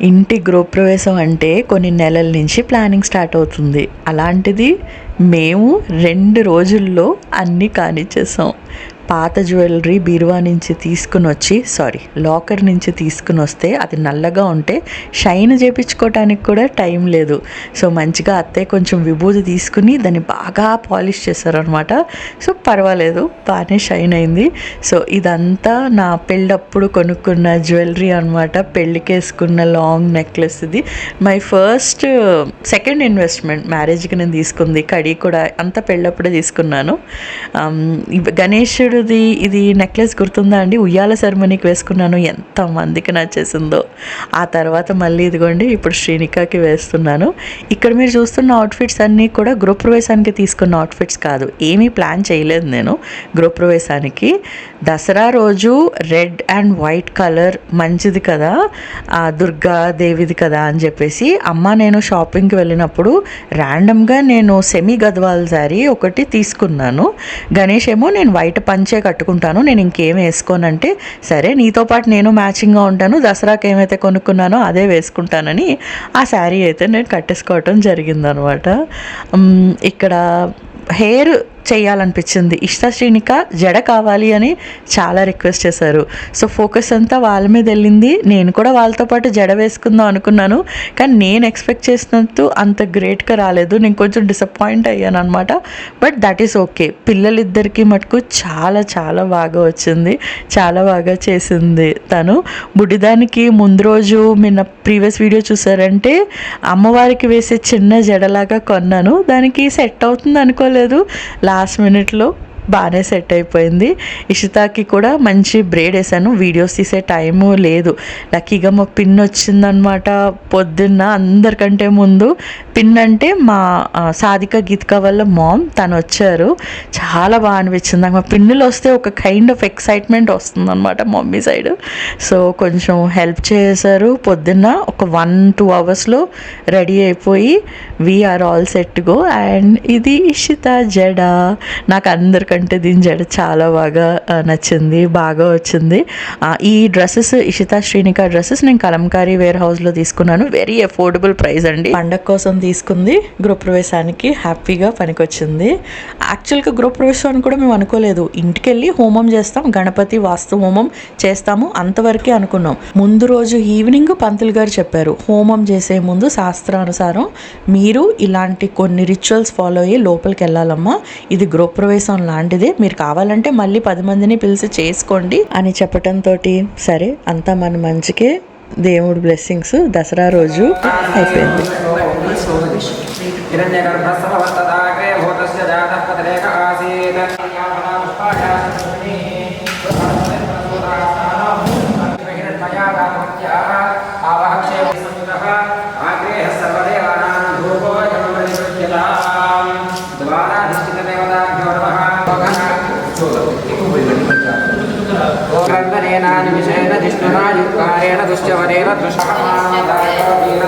ఇంటి గృహప్రవేశం అంటే కొన్ని నెలల నుంచి ప్లానింగ్ స్టార్ట్ అవుతుంది. అలాంటిది మేము రెండు రోజుల్లో అన్నీ కానిచ్చేసాం పాత జ్యువెలరీ బీరువా నుంచి తీసుకుని వచ్చి సారీ లాకర్ నుంచి తీసుకుని వస్తే అది నల్లగా ఉంటే షైన్ చేపించుకోవటానికి కూడా టైం లేదు. సో మంచిగా అత్తయ్య కొంచెం విభూతి తీసుకుని దాన్ని బాగా పాలిష్ చేశారనమాట సో పర్వాలేదు బాగానే షైన్ అయింది. సో ఇదంతా నా పెళ్ళప్పుడు కొనుక్కున్న జ్యువెలరీ అనమాట పెళ్ళికి వేసుకున్న లాంగ్ నెక్లెస్ ఇది. మై ఫస్ట్ సెకండ్ ఇన్వెస్ట్మెంట్ మ్యారేజ్కి నేను తీసుకుంది. కడి కూడా అంత పెళ్ళప్పుడే తీసుకున్నాను. గణేషుడు ఇవ్- ఇది నెక్లెస్ గుర్తుందా అండి? ఉయ్యాల సెరమనీకి వేసుకున్నాను. ఎంత మందికి నచ్చేసిందో. ఆ తర్వాత మళ్ళీ ఇదిగోండి ఇప్పుడు శ్రీనికాకి వేస్తున్నాను. ఇక్కడ మీరు చూస్తున్న అవుట్ఫిట్స్ అన్నీ కూడా గృహప్రవేశానికి తీసుకున్న అవుట్ఫిట్స్ కాదు. ఏమీ ప్లాన్ చేయలేదు నేను. గృహప్రవేశానికి దసరా రోజు రెడ్ అండ్ వైట్ కలర్ మంచిది కదా ఆ దుర్గా దేవిది కదా అని చెప్పేసి అమ్మ నేను షాపింగ్కి వెళ్ళినప్పుడు ర్యాండమ్గా నేను సెమీ గద్వాల్ శారీ ఒకటి తీసుకున్నాను. గణేష్ ఏమో నేను వైట్ పంచ కట్టుకుంటాను. నేను ఇంకేం వేసుకోనంటే సరే నీతో పాటు నేను మ్యాచింగ్గా ఉంటాను దసరాకి ఏమైతే కొనుక్కున్నానో అదే వేసుకుంటానని ఆ శారీ అయితే నేను కట్టేసుకోవటం జరిగిందనమాట. ఇక్కడ హెయిర్ చేయాలనిపించింది. ఇష్ట శ్రీనిక జడ కావాలి అని చాలా రిక్వెస్ట్ చేశారు. సో ఫోకస్ అంతా వాళ్ళ మీద వెళ్ళింది. నేను కూడా వాళ్ళతో పాటు జడ వేసుకుందాం అనుకున్నాను. కానీ నేను ఎక్స్పెక్ట్ చేసినట్టు అంత గ్రేట్గా రాలేదు. నేను కొంచెం డిసప్పాయింట్ అయ్యాను అనమాట బట్ దట్ ఈస్ ఓకే పిల్లలిద్దరికి మటుకు చాలా చాలా బాగా వచ్చింది. చాలా బాగా చేసింది తను. బుడిదానికి ముందు రోజు నిన్న ప్రీవియస్ వీడియో చూసారంటే అమ్మవారికి వేసే చిన్న జడలాగా కొన్నాను. దానికి సెట్ అవుతుంది అనుకోలేదు. లాస్ట్ మినిట్లో బాగానే సెట్ అయిపోయింది. ఇషితాకి కూడా మంచి బ్రేడ్ వేసాను. వీడియోస్ తీసే టైము లేదు. లక్కీగా మా పిన్ వచ్చిందనమాట పొద్దున్న అందరికంటే ముందు. పిన్ అంటే మా సాధిక గీతిక వల్ల మామ్ తను వచ్చారు. చాలా బాగా అనిపించింది. నాకు మా పిన్నులు వస్తే ఒక కైండ్ ఆఫ్ ఎక్సైట్మెంట్ వస్తుందన్నమాట మమ్మీ సైడ్ సో కొంచెం హెల్ప్ చేశారు. పొద్దున్న ఒక వన్ టూ అవర్స్లో రెడీ అయిపోయి we're all set go and ఇది ఇషిత జడ. నాకు అందరికంటే దీని జడ చాలా బాగా నచ్చింది బాగా వచ్చింది. ఈ డ్రెస్సెస్ ఇషితా శ్రీనిక డ్రెస్సెస్ నేను కలంకారీ వేర్ హౌస్లో తీసుకున్నాను. వెరీ అఫోర్డబుల్ ప్రైస్ అండి. పండగ కోసం తీసుకుంది. గృహప్రవేశానికి హ్యాపీగా పనికొచ్చింది. యాక్చువల్గా గృహప్రవేశం కూడా మేము అనుకోలేదు. ఇంటికి వెళ్ళి హోమం చేస్తాం. గణపతి వాస్తు హోమం చేస్తాము. అంతవరకే అనుకున్నాం. ముందు రోజు ఈవినింగ్ పంతులు గారు చెప్పారు హోమం చేసే ముందు శాస్త్రానుసారం మీరు ఇలాంటి కొన్ని రిచువల్స్ ఫాలో అయ్యి లోపలికి వెళ్ళాలమ్మా. ఇది గృహప్రవేశం అలాంటిది మీరు కావాలంటే మళ్ళీ పది మందిని పిలిచి చేసుకోండి అని చెప్పటంతో సరే అంతా మన మంచికే దేవుడు బ్లెస్సింగ్స్ దసరా రోజు అయిపోయింది దుష్టవరేణ దుష్టవరేణ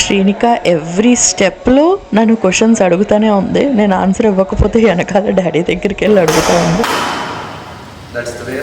శ్రీనిక ఎవ్రీ స్టెప్లో నన్ను క్వశ్చన్స్ అడుగుతూనే ఉంది. నేను ఆన్సర్ ఇవ్వకపోతే వెనకాల డాడీ దగ్గరికి వెళ్ళి అడుగుతా ఉంది. That's the way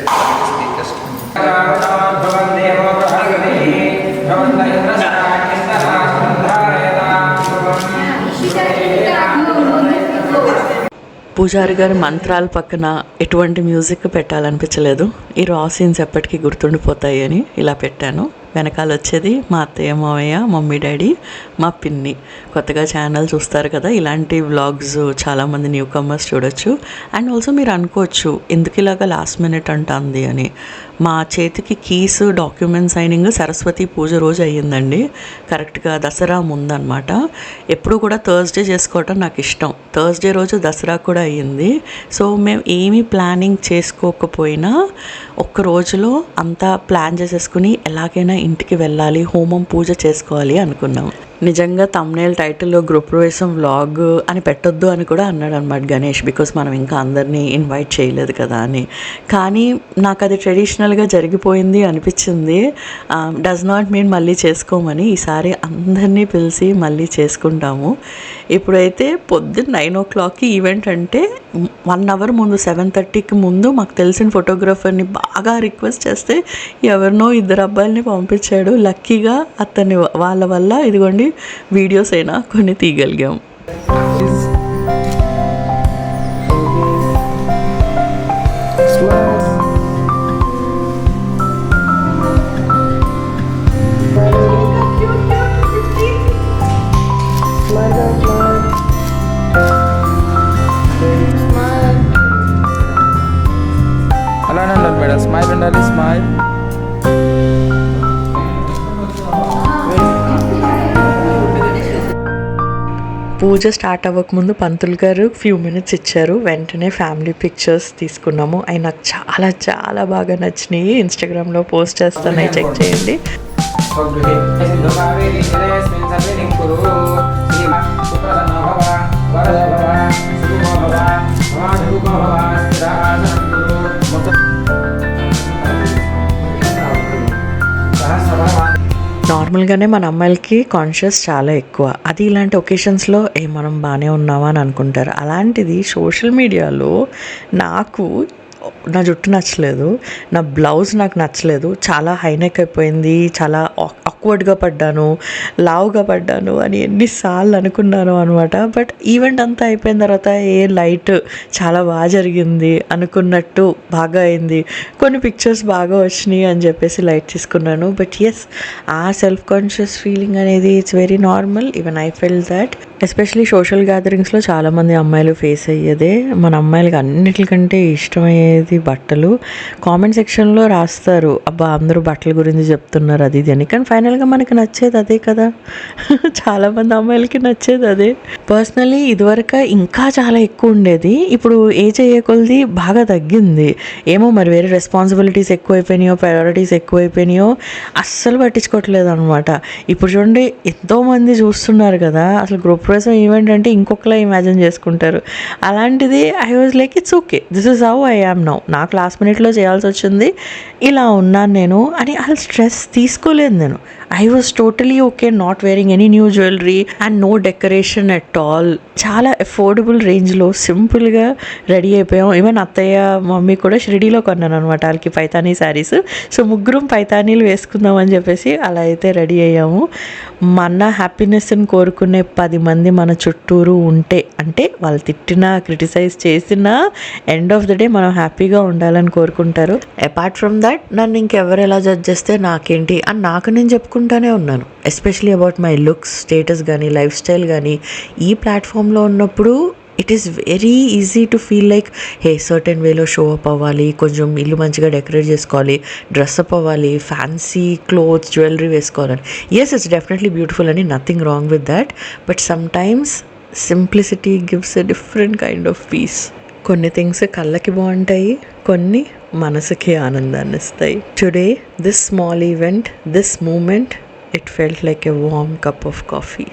పూజారి గారి మంత్రాల పక్కన ఎటువంటి మ్యూజిక్ పెట్టాలనిపించలేదు. ఈ రా సీన్స్ ఎప్పటికీ గుర్తుండిపోతాయి అని ఇలా పెట్టాను. వెనకాల వచ్చేది మా అత్తయ్య మామయ్య మమ్మీ డాడీ మా పిన్ని. కొత్తగా ఛానల్ చూస్తారు కదా ఇలాంటి వ్లాగ్స్ చాలామంది న్యూ కమర్స్ చూడొచ్చు. అండ్ ఆల్సో మీరు అనుకోవచ్చు ఎందుకు ఇలాగా లాస్ట్ మినిట్ అంటుంది అని. మా చేతికి keys document signing Saraswati Puja రోజు అయ్యిందండి. కరెక్ట్గా దసరా ముందనమాట ఎప్పుడు కూడా థర్స్డే చేసుకోవటం నాకు ఇష్టం. థర్స్డే రోజు దసరా కూడా అయ్యింది. సో మేము ఏమీ ప్లానింగ్ చేసుకోకపోయినా ఒక్క రోజులో అంతా ప్లాన్ చేసేసుకుని ఎలాగైనా ఇంటికి వెళ్ళాలి హోమం పూజ చేసుకోవాలి అనుకున్నాం. నిజంగా తమ్నేల్ టైటిల్లో గృహప్రవేశం వ్లాగ్ అని పెట్టొద్దు అని కూడా అన్నాడు అనమాట గణేష్ బికాస్ మనం ఇంకా అందరినీ ఇన్వైట్ చేయలేదు కదా అని. కానీ నాకు అది ట్రెడిషనల్గా జరిగిపోయింది అనిపించింది. డస్ నాట్ మీన్ మళ్ళీ చేసుకోమని ఈసారి అందరినీ పిలిచి మళ్ళీ చేసుకుంటాము. ఇప్పుడైతే పొద్దున్న నైన్ ఓ క్లాక్కి ఈవెంట్ అంటే వన్ అవర్ ముందు సెవెన్ థర్టీకి ముందు మాకు తెలిసిన ఫోటోగ్రాఫర్ని బాగా రిక్వెస్ట్ చేస్తే ఎవరినో ఇద్దరు అబ్బాయిల్ని పంపించాడు. లక్కీగా అతని వాళ్ళ వల్ల ఇదిగోండి వీడియోస్ అయినా కొన్ని తీయగలిగాం అలానే ఉండాలి మేడం పూజ స్టార్ట్ అవ్వకముందు పంతులు గారు ఫ్యూ మినిట్స్ ఇచ్చారు. వెంటనే ఫ్యామిలీ పిక్చర్స్ తీసుకున్నాము. అవి నాకు చాలా చాలా బాగా నచ్చినాయి. ఇన్స్టాగ్రామ్లో పోస్ట్ చేస్తాను. అవి చెక్ చేయండి. స్వగృహే నార్మల్గానే మన అమ్మాయిలకి కాన్షియస్ చాలా ఎక్కువ. అది ఇలాంటి ఒకేషన్స్లో ఏ మనం బాగానే ఉన్నామా అని అనుకుంటారు. అలాంటిది సోషల్ మీడియాలో నాకు నా జుట్టు నచ్చలేదు నా బ్లౌజ్ నాకు నచ్చలేదు చాలా హైనెక్ అయిపోయింది చాలా ఆక్వర్డ్గా పడ్డాను లావుగా పడ్డాను అని ఎన్నిసార్లు అనుకున్నాను అనమాట బట్ ఈవెంట్ అంతా అయిపోయిన తర్వాత ఏ లైట్ చాలా బాగా జరిగింది అనుకున్నట్టు బాగా అయింది. కొన్ని పిక్చర్స్ బాగా వచ్చినాయి అని చెప్పేసి లైట్ తీసుకున్నాను. But yes uh self conscious feeling అనేది it's very normal even I felt that especially social గ్యాదరింగ్స్లో చాలామంది అమ్మాయిలు ఫేస్ అయ్యేదే. మన అమ్మాయిలకి అన్నిటికంటే ఇష్టమయ్యేది బట్టలు. కామెంట్ సెక్షన్లో రాస్తారు అబ్బా అందరూ బట్టల గురించి చెప్తున్నారు అది ఇది అని. కానీ జనరల్గా మనకి నచ్చేది అదే కదా. చాలామంది అమ్మాయిలకి నచ్చేది అదే. పర్సనలీ ఇదివరకు ఇంకా చాలా ఎక్కువ ఉండేది. ఇప్పుడు ఏజ్ అయ్యే కొలది బాగా తగ్గింది. ఏమో మరి వేరే రెస్పాన్సిబిలిటీస్ ఎక్కువైపోయినాయో ప్రయారిటీస్ ఎక్కువైపోయినాయో అస్సలు పట్టించుకోవట్లేదు అనమాట ఇప్పుడు చూడండి ఎంతోమంది చూస్తున్నారు కదా. అసలు గ్రూప్ ప్రవేశం ఈవెంట్ అంటే ఇంకొకలా ఇమాజిన్ చేసుకుంటారు. అలాంటిది I was like it's okay this is how I am now నాకు లాస్ట్ మినిట్లో చేయాల్సి వచ్చింది. ఇలా ఉన్నాను నేను అని అసలు స్ట్రెస్ తీసుకోలేదు నేను. I was totally okay not wearing any new jewellery and no decoration at all చాలా అఫోర్డబుల్ రేంజ్లో సింపుల్గా రెడీ అయిపోయాం. ఈవెన్ అత్తయ్య మమ్మీ కూడా షిరిడీలో కొన్నాను అనమాట వాళ్ళకి పైతానీ శారీస్ సో ముగ్గురం పైతానీలు వేసుకుందాం అని చెప్పేసి అలా అయితే రెడీ అయ్యాము. మన హ్యాపీనెస్ని కోరుకునే పది మంది మన చుట్టూరు ఉంటే అంటే వాళ్ళు తిట్టినా క్రిటిసైజ్ చేసినా ఎండ్ ఆఫ్ ద డే మనం హ్యాపీగా ఉండాలని కోరుకుంటారు. అపార్ట్ ఫ్రమ్ దట్ నన్ను ఇంకెవరు ఎలా జడ్జ్ చేస్తే నాకేంటి? అని నాకు నేను చెప్పుకుంటాను ఉన్నాను. Especially about my looks status కానీ లైఫ్ స్టైల్ కానీ ఈ ప్లాట్ఫామ్లో ఉన్నప్పుడు it is very easy to feel like hey certain వేలో షో అప్ అవ్వాలి కొంచెం ఇల్లు మంచిగా డెకరేట్ చేసుకోవాలి డ్రెస్ అప్ అవ్వాలి ఫ్యాన్సీ క్లోత్స్ జ్యువెలరీ వేసుకోవాలని. ఎస్ ఇట్స్ డెఫినెట్లీ బ్యూటిఫుల్ అని nothing wrong with that but sometimes simplicity gives a different kind of peace కొన్ని థింగ్స్ కళ్ళకి బాగుంటాయి కొన్ని మనసుకి ఆనందాన్ని ఇస్తాయి. Today this small event this moment it felt like a warm cup of coffee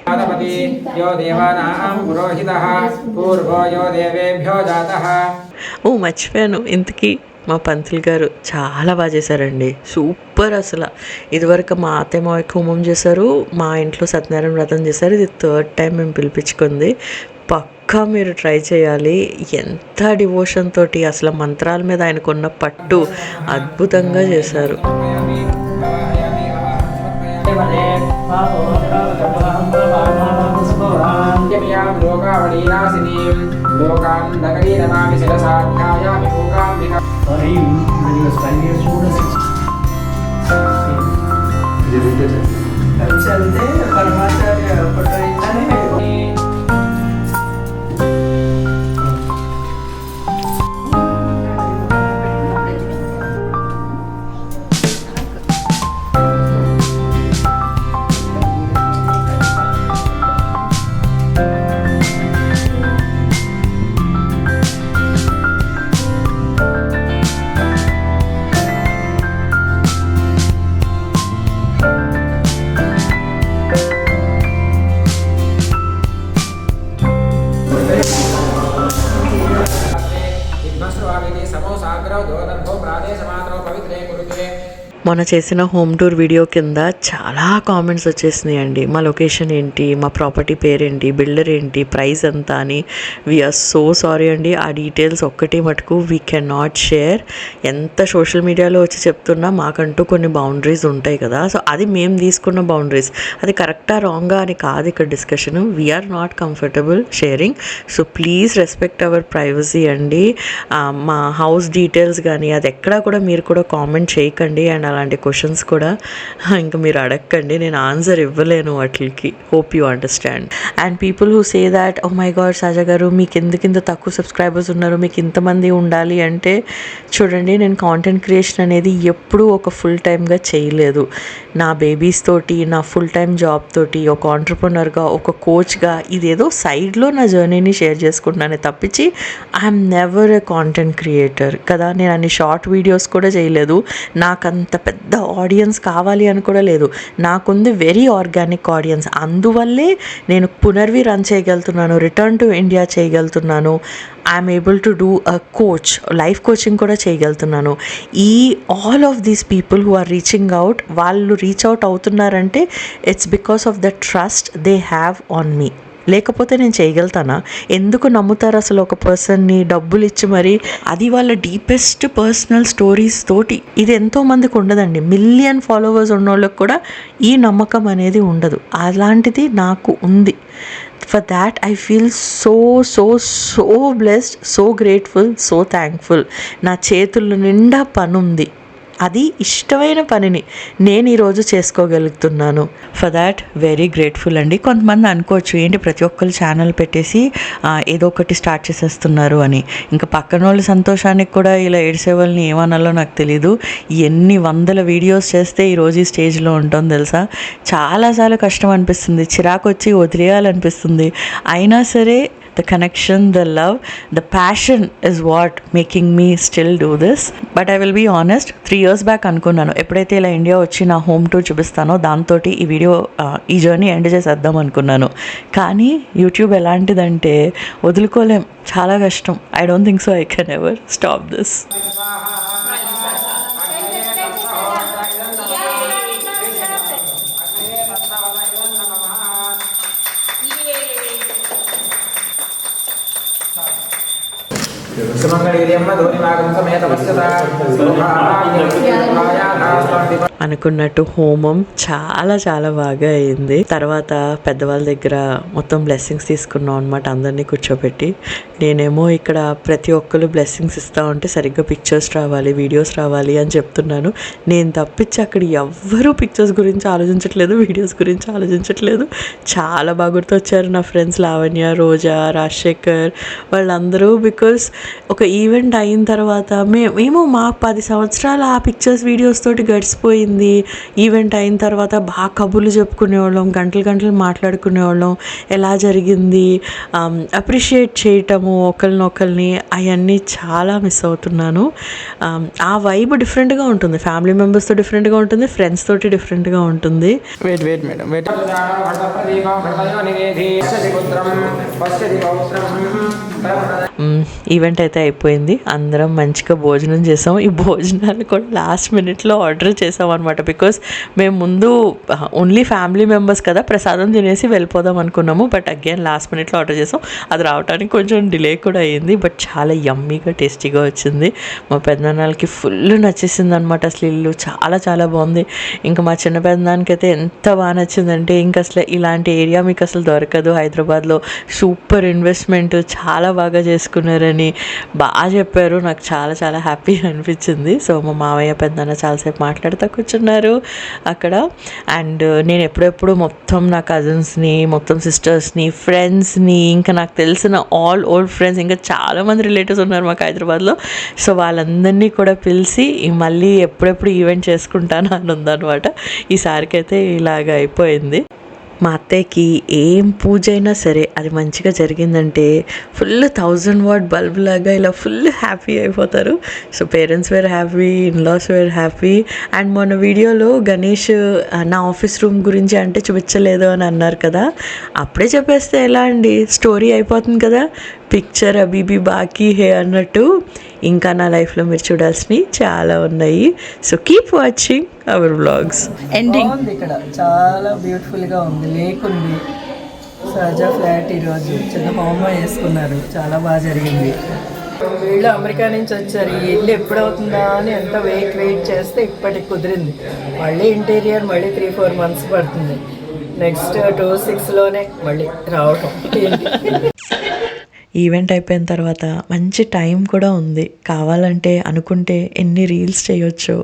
ఓ మర్చిపోయాను. ఇంతకీ మా పంతులు గారు చాలా బాగా చేశారండి. సూపర్ అసలు. ఇదివరకు మా అత్తయ్య మా హోమం చేశారు మా ఇంట్లో సత్యనారాయణ వ్రతం చేశారు. ఇది థర్డ్ టైం మేము పిలిపించుకుంది. పక్కా మీరు ట్రై చేయాలి. ఎంత డివోషన్ తోటి అసలు మంత్రాల మీద ఆయనకున్న పట్టు అద్భుతంగా చేశారు. పరమాచార్య నగరీరమామి మొన్న చేసిన హోమ్ టూర్ వీడియో కింద చాలా కామెంట్స్ వచ్చేసినాయి అండి మా లొకేషన్ ఏంటి? మా ప్రాపర్టీ పేరేంటి? బిల్డర్ ఏంటి? ప్రైస్ ఎంత అని. వీఆర్ సో సారీ అండి. ఆ డీటెయిల్స్ ఒక్కటి మటుకు వీ కెన్ నాట్ షేర్ ఎంత సోషల్ మీడియాలో వచ్చి చెప్తున్నా మాకంటూ కొన్ని బౌండరీస్ ఉంటాయి కదా. సో అది మేము తీసుకున్న బౌండరీస్ అది కరెక్టా రాంగా అని కాదు ఇక్కడ discussion we're not comfortable sharing so please respect our privacy అండి. మా హౌస్ డీటెయిల్స్ కానీ అది ఎక్కడా కూడా మీరు కూడా కామెంట్ చేయకండి. అండ్ అలాంటి క్వశ్చన్స్ కూడా ఇంకా మీరు అడగండి నేను ఆన్సర్ ఇవ్వలేను వాటికి. Hope you understand and people who say that oh my god Saja garu మీకు ఎందుకు ఇంత తక్కువ సబ్స్క్రైబర్స్ ఉన్నారు? మీకు ఇంతమంది ఉండాలి అంటే చూడండి నేను కాంటెంట్ క్రియేషన్ అనేది ఎప్పుడూ ఒక ఫుల్ టైమ్గా చేయలేదు. నా బేబీస్ తోటి నా ఫుల్ టైం జాబ్ తోటి ఒక ఆంటర్ప్రినర్గా ఒక కోచ్గా ఇదేదో సైడ్లో నా జర్నీని షేర్ చేసుకుంటున్నానే తప్పించి I'm never a content creator కదా నేను అన్ని షార్ట్ వీడియోస్ కూడా చేయలేదు. నాకు అంత పెద్ద ఆడియన్స్ కావాలి అని కూడా లేదు. నాకుంది వెరీ ఆర్గానిక్ ఆడియన్స్ అందువల్లే నేను పునర్వి రన్ చేయగలుగుతున్నాను రిటర్న్ టు ఇండియా చేయగలుగుతున్నాను. I'm able to do a coach life coaching కూడా చేయగలుగుతున్నాను. ఈ all of these people who are reaching out వాళ్ళు reach out అవుతున్నారంటే it's because of the trust they have on me లేకపోతే నేను చేయగలుగుతానా? ఎందుకు నమ్ముతారు అసలు ఒక పర్సన్ని డబ్బులు ఇచ్చి మరి? అది వాళ్ళ డీపెస్ట్ పర్సనల్ స్టోరీస్ తోటి. ఇది ఎంతో మందికి ఉండదండి. మిలియన్ ఫాలోవర్స్ ఉన్నోళ్ళకి కూడా ఈ నమ్మకం అనేది ఉండదు. అలాంటిది నాకు ఉంది. For that I feel so so so blessed so grateful so thankful నా చేతుల నిండా పనుంది. అది ఇష్టమైన పనిని నేను ఈరోజు చేసుకోగలుగుతున్నాను. ఫర్ దాట్ వెరీ గ్రేట్ఫుల్ అండి. కొంతమంది అనుకోవచ్చు ఏంటి ప్రతి ఒక్కరు ఛానల్ పెట్టేసి ఏదో ఒకటి స్టార్ట్ చేసేస్తున్నారు అని. ఇంకా పక్కన వాళ్ళ సంతోషానికి కూడా ఇలా ఏడ్సే వాళ్ళని ఏమనాలో నాకు తెలీదు. ఎన్ని వందల వీడియోస్ చేస్తే ఈరోజు ఈ స్టేజ్లో ఉంటాం తెలుసా? చాలాసార్లు కష్టం అనిపిస్తుంది. చిరాకు వచ్చి వదిలేయాలనిపిస్తుంది. అయినా సరే the connection, the love, the passion is what making me still do this. But I will be honest, three years back అనుకున్నాను. ఎప్పుడైతే ఇలా ఇండియా వచ్చి నా హోమ్ టూర్ చూపిస్తానో దాంతో ఈ వీడియో ఈ జర్నీ ఎండ్ చేసేద్దాం అనుకున్నాను. కానీ యూట్యూబ్ ఎలాంటిదంటే వదులుకోలేం. చాలా కష్టం. I don't think so I can ever stop this సుమంగళీర్యమ్మ ధోనిమాగం సమేత పశ్యత అనుకున్నట్టు హోమం చాలా చాలా బాగా అయింది. తర్వాత పెద్దవాళ్ళ దగ్గర మొత్తం బ్లెస్సింగ్స్ తీసుకున్నాం అనమాట అందరినీ కూర్చోబెట్టి. నేనేమో ఇక్కడ ప్రతి ఒక్కరు బ్లెస్సింగ్స్ ఇస్తా ఉంటే సరిగ్గా పిక్చర్స్ రావాలి వీడియోస్ రావాలి అని చెప్తున్నాను. నేను తప్పించి అక్కడ ఎవ్వరూ పిక్చర్స్ గురించి ఆలోచించట్లేదు వీడియోస్ గురించి ఆలోచించట్లేదు. చాలా బాగా గుర్తొచ్చారు నా ఫ్రెండ్స్ లావణ్య రోజా రాజశేఖర్ వాళ్ళందరూ బికాస్ ఒక ఈవెంట్ అయిన తర్వాత మే మేము మా పది సంవత్సరాలు ఆ పిక్చర్స్ వీడియోస్ తోటి గడిచిపోయింది. ఈవెంట్ అయిన తర్వాత బాగా కబుర్లు చెప్పుకునేవాళ్ళం గంటలు గంటలు మాట్లాడుకునేవాళ్ళం. ఎలా జరిగింది? అప్రిషియేట్ చేయటము ఒకరినొకరిని అవన్నీ చాలా మిస్ అవుతున్నాను. ఆ వైబ్ డిఫరెంట్గా ఉంటుంది. ఫ్యామిలీ మెంబర్స్తో డిఫరెంట్గా ఉంటుంది ఫ్రెండ్స్ తోటి డిఫరెంట్గా ఉంటుంది. Wait wait madam wait. Event అయితే అయిపోయింది. అందరం మంచిగా భోజనం చేసాం ఈ భోజనాలు కూడా లాస్ట్ మినిట్లో ఆర్డర్ చేసాం అనమాట బికాస్ మేము ముందు ఓన్లీ ఫ్యామిలీ మెంబర్స్ కదా ప్రసాదం తినేసి వెళ్ళిపోదాం అనుకున్నాము. బట్ అగైన్ లాస్ట్ మినిట్లో ఆర్డర్ చేసాం. అది రావడానికి కొంచెం డిలే కూడా అయ్యింది బట్ చాలా యమ్మీగా టేస్టీగా వచ్చింది. మా పెద్దనాన్నలకి ఫుల్ నచ్చేసింది అనమాట అసలు ఇల్లు. చాలా చాలా బాగుంది. ఇంకా మా చిన్న పెద్దనాన్నకి అయితే ఎంత బాగా నచ్చిందంటే ఇంకా అసలు ఇలాంటి ఏరియా మీకు అసలు దొరకదు. హైదరాబాద్లో సూపర్ ఇన్వెస్ట్మెంట్ చాలా బాగా చేసుకున్నారని బాగా చెప్పారు. నాకు చాలా చాలా హ్యాపీ అనిపించింది. సో మా మావయ్య పెద్దన్న చాలాసేపు మాట్లాడుతూ కూర్చున్నారు అక్కడ. అండ్ నేను ఎప్పుడెప్పుడు మొత్తం నా కజిన్స్ని మొత్తం సిస్టర్స్ని ఫ్రెండ్స్ని ఇంకా నాకు తెలిసిన ఆల్ ఓల్డ్ ఫ్రెండ్స్ ఇంకా చాలామంది రిలేటివ్స్ ఉన్నారు మాకు హైదరాబాద్లో. సో వాళ్ళందరినీ కూడా పిలిచి మళ్ళీ ఎప్పుడెప్పుడు ఈవెంట్ చేసుకుంటాను అని ఉందన్నమాట ఈసారికైతే అయితే ఇలాగ అయిపోయింది. మా అత్తయ్యకి ఏం పూజ అయినా సరే అది మంచిగా జరిగిందంటే ఫుల్ థౌజండ్ వాట్ బల్బ్ లాగా ఇలా ఫుల్ హ్యాపీ అయిపోతారు. So parents were happy in laws were happy. And మొన్న వీడియోలో గణేష్ నా ఆఫీస్ రూమ్ గురించి అంటే చూపించలేదు అని అన్నారు కదా. అప్పుడే చెప్పేస్తే ఎలా అండి? స్టోరీ అయిపోతుంది కదా. పిక్చర్ అబీబీ బాకీ హే అన్నట్టు ఇంకా నా లైఫ్లో మీరు చూడాల్సినవి చాలా ఉన్నాయి. So keep watching our vlogs ending ఇక్కడ. చాలా బ్యూటిఫుల్గా ఉంది. లేక్ ఉంది. సహజ ఫ్లాట్ ఈరోజు. చిన్న హోమం వేసుకున్నారు. చాలా బాగా జరిగింది. వీళ్ళు అమెరికా నుంచి వచ్చారు. ఈ ఇల్లు ఎప్పుడవుతుందా అని ఎంత వెయిట్ వెయిట్ చేస్తే ఇప్పటికి కుదిరింది. మళ్ళీ ఇంటీరియర్ మళ్ళీ త్రీ ఫోర్ మంత్స్ పడుతుంది. నెక్స్ట్ టూ సిక్స్లోనే మళ్ళీ రావటం. ఈవెంట్ అయిపోయిన తర్వాత మంచి టైం కూడా ఉంది. కావాలంటే అనుకుంటే ఎన్ని రీల్స్ చేయొచ్చు.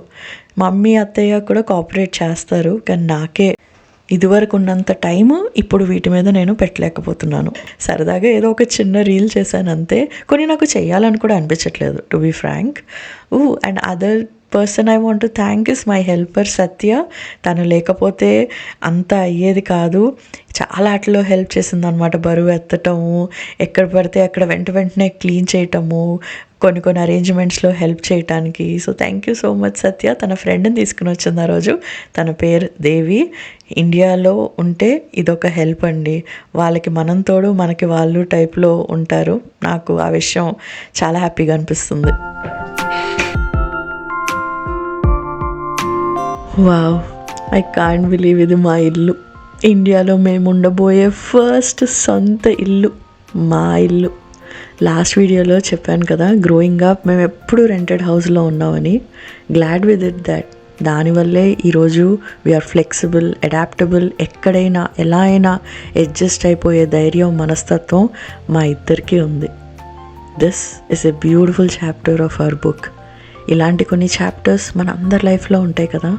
మమ్మీ అత్తయ్య కూడా కోఆపరేట్ చేస్తారు కానీ నాకే ఇదివరకు ఉన్నంత టైము ఇప్పుడు వీటి మీద నేను పెట్టలేకపోతున్నాను. సరదాగా ఏదో ఒక చిన్న రీల్ చేశాను అంతే. కొన్ని నాకు చేయాలని కూడా అనిపించట్లేదు to be frank uh and other person I want to thank is my helper Satya తను లేకపోతే అంత అయ్యేది కాదు. చాలా అట్లా హెల్ప్ చేసింది అనమాట బరువు ఎత్తటము ఎక్కడ పడితే అక్కడ వెంట వెంటనే క్లీన్ చేయటము కొన్ని కొన్ని అరేంజ్మెంట్స్లో హెల్ప్ చేయటానికి. So thank you so much Satya తన ఫ్రెండ్ని తీసుకుని వచ్చింది ఆ రోజు. తన పేరు దేవి. ఇండియాలో ఉంటే ఇదొక హెల్ప్ అండి. వాళ్ళకి మనం తోడు మనకి వాళ్ళు టైప్లో ఉంటారు. నాకు ఆ విషయం చాలా హ్యాపీగా అనిపిస్తుంది. వావ్ ఐ కాంట్ బిలీవ్ ఇది మా ఇల్లు. ఇండియాలో మేము ఉండబోయే ఫస్ట్ సొంత ఇల్లు మా ఇల్లు. లాస్ట్ వీడియోలో చెప్పాను కదా గ్రోయింగ్ అప్ మేము ఎప్పుడు రెంటెడ్ హౌస్లో ఉన్నామని. గ్లాడ్ విత్ ఇట్ దాట్ దానివల్లే ఈరోజు వీఆర్ ఫ్లెక్సిబుల్ అడాప్టబుల్ ఎక్కడైనా ఎలా అయినా అడ్జస్ట్ అయిపోయే ధైర్యం మనస్తత్వం మా ఇద్దరికీ ఉంది. This is a beautiful chapter of our book ఇలాంటి కొన్ని చాప్టర్స్ మన అందరి లైఫ్లో ఉంటాయి కదా.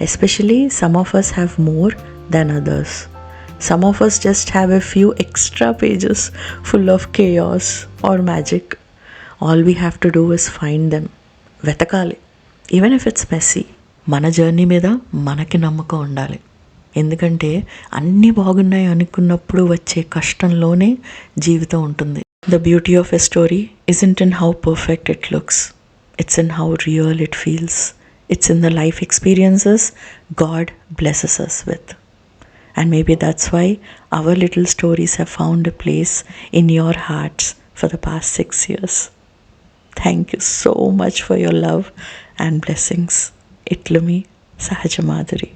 Especially some of us have more than others some of us just have a few extra pages full of chaos or magic all we have to do is find them వెతకాలి. Even if it's messy మన journey మీద మనకి నమ్మకం ఉండాలి. ఎందుకంటే అన్నీ బాగున్నాయి అనుకున్నప్పుడు వచ్చే కష్టంలోనే జీవితం ఉంటుంది. The beauty of a story isn't in how perfect it looks it's in how real it feels it's in the life experiences God blesses us with And maybe that's why our little stories have found a place in your hearts for the past six years. Thank you so much for your love ఇట్లు మీ సహజ మాధురి